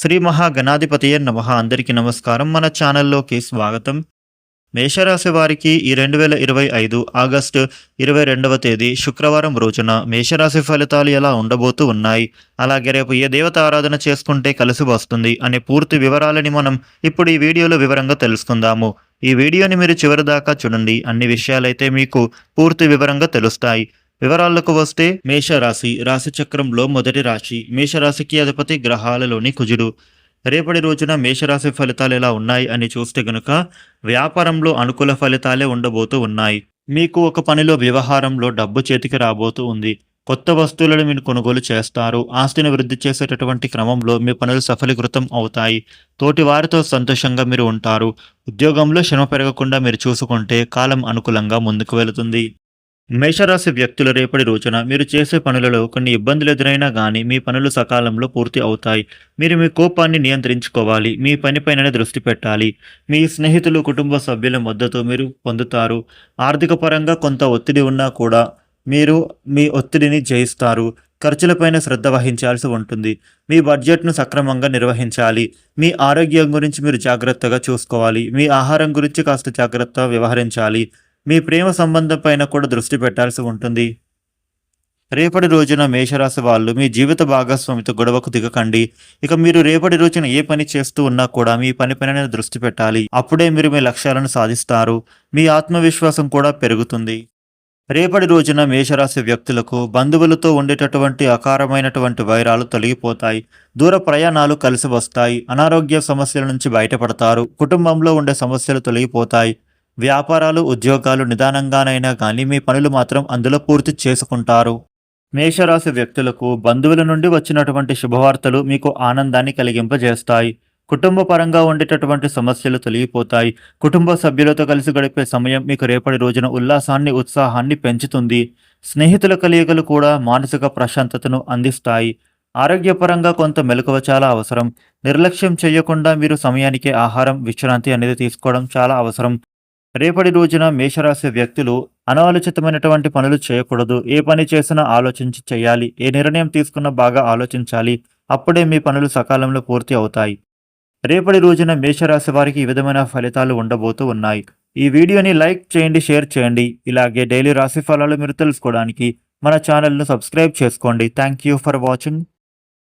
శ్రీ మహాగణాధిపతియే నమ. అందరికీ నమస్కారం. మన ఛానల్లోకి స్వాగతం. మేషరాశి వారికి ఈ రెండు వేల ఇరవై ఐదు ఆగస్టు ఇరవై రెండవ తేదీ శుక్రవారం రోజున మేషరాశి ఫలితాలు ఎలా ఉండబోతూ ఉన్నాయి? అలాగే రేపు ఏ దేవత ఆరాధన చేసుకుంటే కలిసి వస్తుంది అనే పూర్తి వివరాలని మనం ఇప్పుడు ఈ వీడియోలో వివరంగా తెలుసుకుందాము. ఈ వీడియోని మీరు చివరి దాకా చూడండి. అన్ని విషయాలైతే మీకు పూర్తి వివరంగా తెలుస్తాయి. వివరాలకు వస్తే మేషరాశి రాశి చక్రంలో మొదటి రాశి. మేషరాశికి అధిపతి గ్రహాలలోని కుజుడు. రేపటి రోజున మేషరాశి ఫలితాలు ఎలా ఉన్నాయి అని చూస్తే గనుక వ్యాపారంలో అనుకూల ఫలితాలే ఉండబోతూ ఉన్నాయి. మీకు ఒక పనిలో వ్యవహారంలో డబ్బు చేతికి రాబోతూ ఉంది. కొత్త వస్తువులను మీరు కొనుగోలు చేస్తారు. ఆస్తిని వృద్ధి చేసేటటువంటి క్రమంలో మీ పనులు సఫలీకృతం అవుతాయి. తోటి వారితో సంతోషంగా మీరు ఉంటారు. ఉద్యోగంలో శ్రమ పెరగకుండా మీరు చూసుకుంటే కాలం అనుకూలంగా ముందుకు వెళుతుంది. మేషరాశి వ్యక్తుల రేపటి రోజున మీరు చేసే పనులలో కొన్ని ఇబ్బందులు ఎదురైనా కానీ మీ పనులు సకాలంలో పూర్తి అవుతాయి. మీరు మీ కోపాన్ని నియంత్రించుకోవాలి. మీ పనిపైననే దృష్టి పెట్టాలి. మీ స్నేహితులు కుటుంబ సభ్యుల మద్దతు మీరు పొందుతారు. ఆర్థిక పరంగా కొంత ఒత్తిడి ఉన్నా కూడా మీరు మీ ఒత్తిడిని జయిస్తారు. ఖర్చులపైన శ్రద్ధ వహించాల్సి ఉంటుంది. మీ బడ్జెట్ను సక్రమంగా నిర్వహించాలి. మీ ఆరోగ్యం గురించి మీరు జాగ్రత్తగా చూసుకోవాలి. మీ ఆహారం గురించి కాస్త జాగ్రత్తగా వ్యవహరించాలి. మీ ప్రేమ సంబంధం పైన కూడా దృష్టి పెట్టాల్సి ఉంటుంది. రేపటి రోజున మేషరాశి వాళ్ళు మీ జీవిత భాగస్వామితో గొడవకు దిగకండి. ఇక మీరు రేపటి రోజున ఏ పని చేస్తూ ఉన్నా కూడా మీ పని పైన దృష్టి పెట్టాలి. అప్పుడే మీరు మీ లక్ష్యాలను సాధిస్తారు. మీ ఆత్మవిశ్వాసం కూడా పెరుగుతుంది. రేపటి రోజున మేషరాశి వ్యక్తులకు బంధువులతో ఉండేటటువంటి అకారమైనటువంటి వైరాలు తొలగిపోతాయి. దూర ప్రయాణాలు కలిసి వస్తాయి. అనారోగ్య సమస్యల నుంచి బయటపడతారు. కుటుంబంలో ఉండే సమస్యలు తొలగిపోతాయి. వ్యాపారాలు ఉద్యోగాలు నిదానంగానైనా కానీ మీ పనులు మాత్రం అందులో పూర్తి చేసుకుంటారు. మేషరాశి వ్యక్తులకు బంధువుల నుండి వచ్చినటువంటి శుభవార్తలు మీకు ఆనందాన్ని కలిగింపజేస్తాయి. కుటుంబ పరంగా ఉండేటటువంటి సమస్యలు తొలగిపోతాయి. కుటుంబ సభ్యులతో కలిసి గడిపే సమయం మీకు రేపటి రోజున ఉల్లాసాన్ని ఉత్సాహాన్ని పెంచుతుంది. స్నేహితుల కలియగలు కూడా మానసిక ప్రశాంతతను అందిస్తాయి. ఆరోగ్యపరంగా కొంత మెలకువ చాలా అవసరం. నిర్లక్ష్యం చేయకుండా మీరు సమయానికి ఆహారం విశ్రాంతి అనేది తీసుకోవడం చాలా అవసరం. రేపటి రోజున మేషరాశి వ్యక్తులు అనాలోచితమైనటువంటి పనులు చేయకూడదు. ఏ పని చేసినా ఆలోచించి చేయాలి. ఏ నిర్ణయం తీసుకున్నా బాగా ఆలోచించాలి. అప్పుడే మీ పనులు సకాలంలో పూర్తి అవుతాయి. రేపటి రోజున మేషరాశి వారికి ఈ విధమైన ఫలితాలు ఉండబోతూ ఉన్నాయి. ఈ వీడియోని లైక్ చేయండి షేర్ చేయండి. ఇలాగే డైలీ రాశి ఫలాలు మీరు తెలుసుకోవడానికి మన ఛానల్ను సబ్స్క్రైబ్ చేసుకోండి. Thank you for watching.